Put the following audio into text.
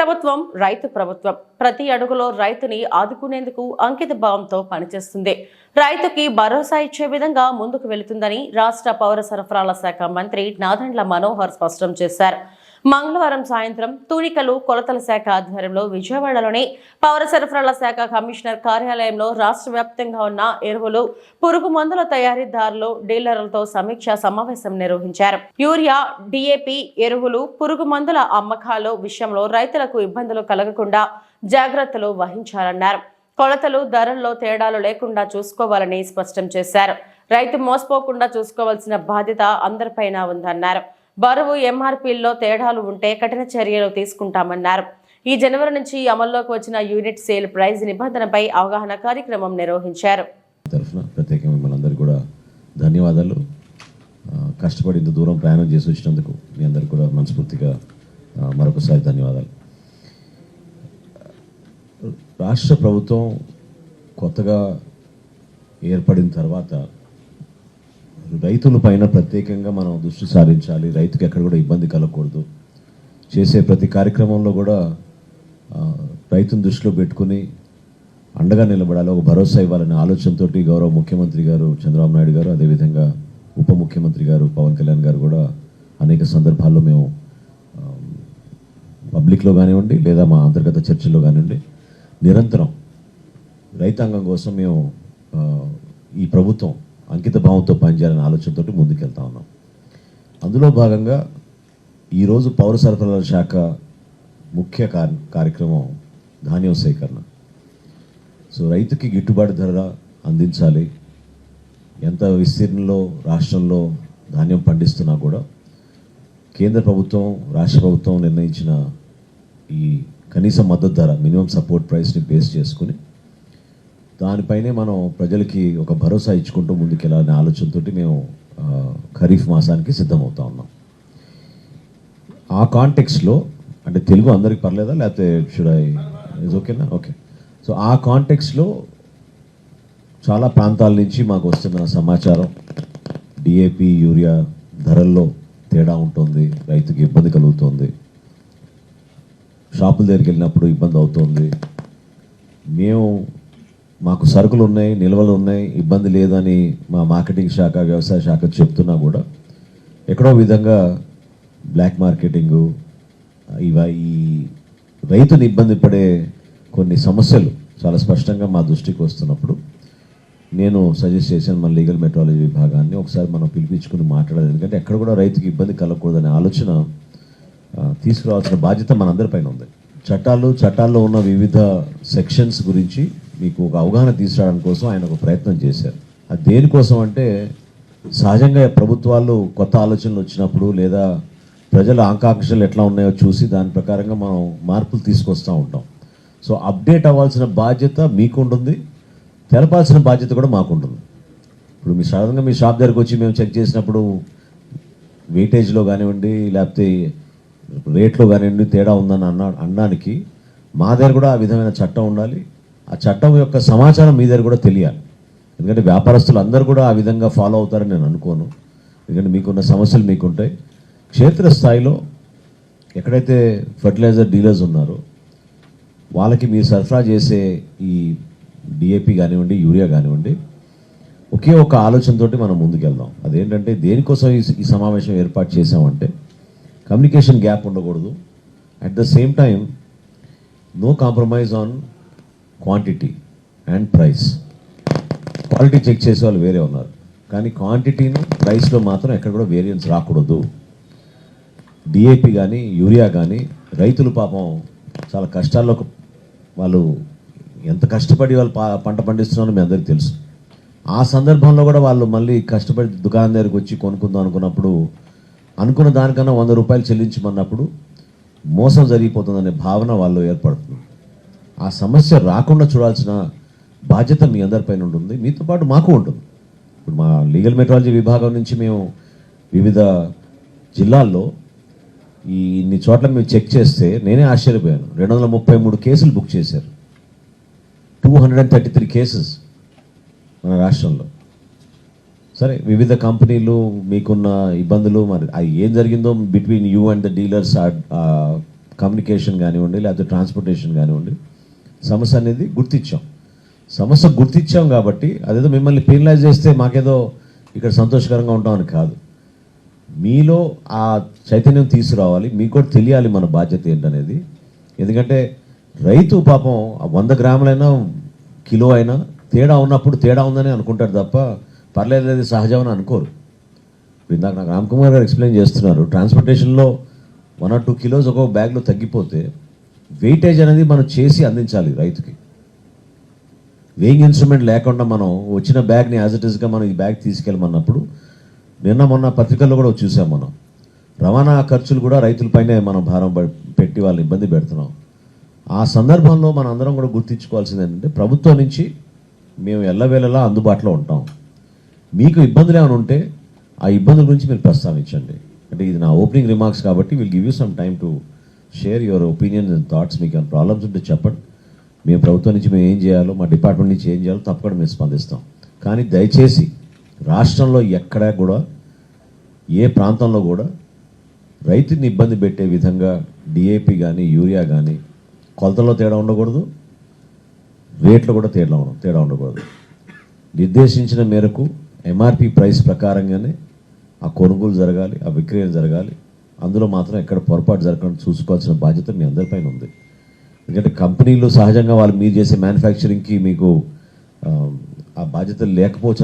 ప్రభుత్వం రైతు ప్రభుత్వం ప్రతి అడుగులో రైతుని ఆదుకునేందుకు అంకిత భావంతో పనిచేస్తుంది. రైతుకి భరోసా ఇచ్చే విధంగా ముందుకు వెళుతుందని రాష్ట్ర పౌర సరఫరాల శాఖ మంత్రి నాదండ్ల మనోహర్ స్పష్టం చేశారు. మంగళవారం సాయంత్రం తూనికలు కొలతల శాఖ ఆధ్వర్యంలో విజయవాడలోని పౌర సరఫరాల శాఖ కమిషనర్ కార్యాలయంలో రాష్ట్ర వ్యాప్తంగా ఉన్న ఎరువులు పురుగు మందుల తయారీదారులు డీలర్లతో సమీక్ష సమావేశం నిర్వహించారు. యూరియా డిఏపి ఎరువులు పురుగు మందుల అమ్మకాలు విషయంలో రైతులకు ఇబ్బందులు కలగకుండా జాగ్రత్తలు వహించాలన్నారు. కొలతలు ధరల్లో తేడాలు లేకుండా చూసుకోవాలని స్పష్టం చేశారు. రైతు మోసపోకుండా చూసుకోవాల్సిన బాధ్యత అందరిపైన ఉందన్నారు. బరువు ఎంఆర్పీల్లో తేడాలు ఉంటే కఠిన చర్యలు తీసుకుంటామన్నారు. ఈ జనవరి నుంచి అమల్లోకి వచ్చిన యూనిట్ సేల్ ప్రైజ్ నిబంధనపై అవగాహన కార్యక్రమం నిర్వహించారు. తరఫున ప్రత్యేకంగా మిమ్మల్ని కూడా ధన్యవాదాలు. కష్టపడి ఇంత దూరం ప్రయాణం చేసి వచ్చినందుకు మీ అందరికీ కూడా మనస్ఫూర్తిగా మరొకసారి ధన్యవాదాలు. రాష్ట్ర ప్రభుత్వం కొత్తగా ఏర్పడిన తర్వాత రైతుల పైన ప్రత్యేకంగా మనం దృష్టి సారించాలి. రైతుకి ఎక్కడ కూడా ఇబ్బంది కలగకూడదు. చేసే ప్రతి కార్యక్రమంలో కూడా రైతును దృష్టిలో పెట్టుకుని అండగా నిలబడాలి. ఒక భరోసా ఇవ్వాలనే ఆలోచనతో గౌరవ ముఖ్యమంత్రి గారు చంద్రబాబు నాయుడు గారు అదేవిధంగా ఉప ముఖ్యమంత్రి గారు పవన్ కళ్యాణ్ గారు కూడా అనేక సందర్భాల్లో మేము పబ్లిక్లో కానివ్వండి లేదా మా అంతర్గత చర్చల్లో కానివ్వండి నిరంతరం రైతాంగం కోసం మేము ఈ ప్రభుత్వం అంకిత భావంతో పనిచేయాలనే ఆలోచనతో ముందుకెళ్తా ఉన్నాం. అందులో భాగంగా ఈరోజు పౌర సరఫరాల శాఖ ముఖ్య కార్యక్రమం ధాన్యం సేకరణ. సో రైతుకి గిట్టుబాటు ధర అందించాలి. ఎంత విస్తీర్ణంలో రాష్ట్రంలో ధాన్యం పండిస్తున్నా కూడా కేంద్ర ప్రభుత్వం రాష్ట్ర ప్రభుత్వం నిర్ణయించిన ఈ కనీస మద్దతు ధర మినిమం సపోర్ట్ ప్రైస్ని బేస్ చేసుకుని దానిపైనే మనం ప్రజలకి ఒక భరోసా ఇచ్చుకుంటూ ముందుకెళ్ళాలనే ఆలోచనతోటి మేము ఖరీఫ్ మాసానికి సిద్ధమవుతా ఉన్నాం. ఆ కాంటెక్స్లో అంటే తెలుగు అందరికి పర్లేదా? లేకపోతే షుడ్ ఐ ఇస్ ఓకేనా ఓకే సో ఆ కాంటెక్స్లో చాలా ప్రాంతాల నుంచి మాకు వస్తున్న సమాచారం డిఏపి యూరియా ధరల్లో తేడా ఉంటుంది రైతుకి ఇబ్బంది కలుగుతుంది. షాపుల దగ్గరికి వెళ్ళినప్పుడు ఇబ్బంది అవుతుంది. మేము మాకు సరుకులు ఉన్నాయి నిల్వలు ఉన్నాయి ఇబ్బంది లేదని మా మార్కెటింగ్ శాఖ వ్యవసాయ శాఖ చెప్తున్నా కూడా ఎక్కడో విధంగా బ్లాక్ మార్కెటింగు ఇవ ఈ రైతుని ఇబ్బంది పడే కొన్ని సమస్యలు చాలా స్పష్టంగా మా దృష్టికి వస్తున్నప్పుడు నేను సజెస్ట్ చేశాను మన లీగల్ మెట్రాలజీ విభాగాన్ని ఒకసారి మనం పిలిపించుకుని మాట్లాడాలి. ఎందుకంటే ఎక్కడ కూడా రైతుకి ఇబ్బంది కలగకూడదనే ఆలోచన తీసుకురావాల్సిన బాధ్యత మనందరిపైన ఉంది. చట్టాలు చట్టాల్లో ఉన్న వివిధ సెక్షన్స్ గురించి మీకు ఒక అవగాహన తీసుకురావడం కోసం ఆయన ఒక ప్రయత్నం చేశారు. అది దేనికోసం అంటే సహజంగా ప్రభుత్వాలు కొత్త ఆలోచనలు వచ్చినప్పుడు లేదా ప్రజల ఆకాంక్షలు ఎట్లా ఉన్నాయో చూసి దాని ప్రకారంగా మనం మార్పులు తీసుకొస్తూ ఉంటాం. సో అప్డేట్ అవ్వాల్సిన బాధ్యత మీకు ఉంటుంది తెలపాల్సిన బాధ్యత కూడా మాకు ఉంటుంది ఇప్పుడు మీ సాధారణంగా మీ షాప్ దగ్గరకు వచ్చి మేము చెక్ చేసినప్పుడు వెయిటేజ్లో కానివ్వండి లేకపోతే రేట్లో కానివ్వండి తేడా ఉందని అన్న అనడానికి మా దగ్గర కూడా ఆ విధమైన చట్టం ఉండాలి. ఆ చట్టం యొక్క సమాచారం మీ దగ్గర కూడా తెలియాలి. ఎందుకంటే వ్యాపారస్తులు అందరూ కూడా ఆ విధంగా ఫాలో అవుతారని నేను అనుకోను. ఎందుకంటే మీకున్న సమస్యలు మీకుంటాయి. క్షేత్రస్థాయిలో ఎక్కడైతే ఫర్టిలైజర్ డీలర్స్ ఉన్నారో వాళ్ళకి మీరు సరఫరా చేసే ఈ డిఏపి కానివ్వండి యూరియా కానివ్వండి ఒకే ఒక ఆలోచనతోటి మనం ముందుకెళ్దాం. అదేంటంటే దేనికోసం ఈ ఈ సమావేశం ఏర్పాటు చేసామంటే కమ్యూనికేషన్ గ్యాప్ ఉండకూడదు. At the same time no compromise on quantity and price quality check చేసే వాళ్ళు వేరే ఉన్నారు. కానీ క్వాంటిటీను ప్రైస్లో మాత్రం ఎక్కడ కూడా వేరియన్స్ రాకూడదు. డిఏపి కానీ యూరియా కానీ రైతులు పాపం చాలా కష్టాల్లో వాళ్ళు ఎంత కష్టపడి వాళ్ళు పా పంట పండిస్తున్నారో మీ అందరికీ తెలుసు. ఆ సందర్భంలో కూడా వాళ్ళు మళ్ళీ కష్టపడి దుకాణం దగ్గరికి వచ్చి కొనుక్కుందాం అనుకున్నప్పుడు అనుకున్న దానికన్నా వంద రూపాయలు చెల్లించమన్నప్పుడు మోసం జరిగిపోతుందనే భావన వాళ్ళు ఏర్పడుతుంది ఆ సమస్య రాకుండా చూడాల్సిన బాధ్యత మీ అందరిపైన ఉంటుంది. మీతో పాటు మాకు ఉంటుంది. ఇప్పుడు మా లీగల్ మెట్రాలజీ విభాగం నుంచి మేము వివిధ జిల్లాల్లో ఈ ఇన్ని చోట్ల మేము చెక్ చేస్తే నేనే ఆశ్చర్యపోయాను. రెండు వందల ముప్పై మూడు కేసులు బుక్ చేశారు. Two hundred and thirty three cases మన రాష్ట్రంలో. సరే వివిధ కంపెనీలు మీకున్న ఇబ్బందులు మరి అది ఏం జరిగిందో between you and the dealers communication కానివ్వండి లేకపోతే ట్రాన్స్పోర్టేషన్ కానివ్వండి సమస్య అనేది గుర్తించాం. సమస్య గుర్తించాం కాబట్టి అదేదో మిమ్మల్ని పెనలైజ్ చేస్తే మాకేదో ఇక్కడ సంతోషకరంగా ఉంటామని కాదు. మీలో ఆ చైతన్యం తీసుకురావాలి మీకు కూడా తెలియాలి మన బాధ్యత ఏంటనేది. ఎందుకంటే రైతు పాపం ఆ వంద గ్రాములైనా కిలో అయినా తేడా ఉన్నప్పుడు తేడా ఉందని అనుకుంటారు తప్ప పర్లేదు సహజం అని అనుకోరు. ఇందాక నాకు రామ్ కుమార్ గారు ఎక్స్ప్లెయిన్ చేస్తున్నారు ట్రాన్స్పోర్టేషన్లో వన్ ఆర్ టూ కిలోస్ ఒక బ్యాగ్లో తగ్గిపోతే వెయిటేజ్ అనేది మనం చేసి అందించాలి రైతుకి. వేయింగ్ ఇన్స్ట్రుమెంట్ లేకుండా మనం వచ్చిన బ్యాగ్ని యాజ్ ఇట్ ఈస్గా మనం ఈ బ్యాగ్ తీసుకెళ్ళమన్నప్పుడు నిన్న మొన్న పత్రికల్లో కూడా చూసాం మనం. రవాణా ఖర్చులు కూడా రైతులపైనే మనం భారం పెట్టి వాళ్ళని ఇబ్బంది పెడుతున్నాం. ఆ సందర్భంలో మనం అందరం కూడా గుర్తించుకోవాల్సింది ఏంటంటే ప్రభుత్వం నుంచి మేము ఎల్లవేళలా అందుబాటులో ఉంటాం. మీకు ఇబ్బందులు ఏమైనా ఉంటే ఆ ఇబ్బందుల గురించి మీరు ప్రస్తావించండి. అంటే ఇది నా ఓపెనింగ్ రిమార్క్స్ కాబట్టి will give you some time to share your opinions and thoughts మీకు ఏమైనా ప్రాబ్లమ్స్ ఉంటే చెప్పండి మేము ప్రభుత్వం నుంచి మేము ఏం చేయాలో మా డిపార్ట్మెంట్ నుంచి ఏం చేయాలో తప్పకుండా మేము స్పందిస్తాం. కానీ దయచేసి రాష్ట్రంలో ఎక్కడా కూడా ఏ ప్రాంతంలో కూడా రైతుని ఇబ్బంది పెట్టే విధంగా డిఏపి కానీ యూరియా కానీ కొలతలో తేడా ఉండకూడదు. రేట్లో కూడా తేడా ఉండ తేడా ఉండకూడదు. నిర్దేశించిన మేరకు ఎంఆర్పి ప్రైస్ ప్రకారంగానే ఆ కొనుగోలు జరగాలి ఆ విక్రయం జరగాలి. అందులో మాత్రం ఎక్కడ పొరపాటు జరగకుండా చూసుకోవాల్సిన బాధ్యత మీ అందరిపైన ఉంది. ఎందుకంటే కంపెనీలు సహజంగా వాళ్ళు మీరు చేసే మ్యానుఫ్యాక్చరింగ్కి మీకు ఆ, బాధ్యత లేకపోవచ్చు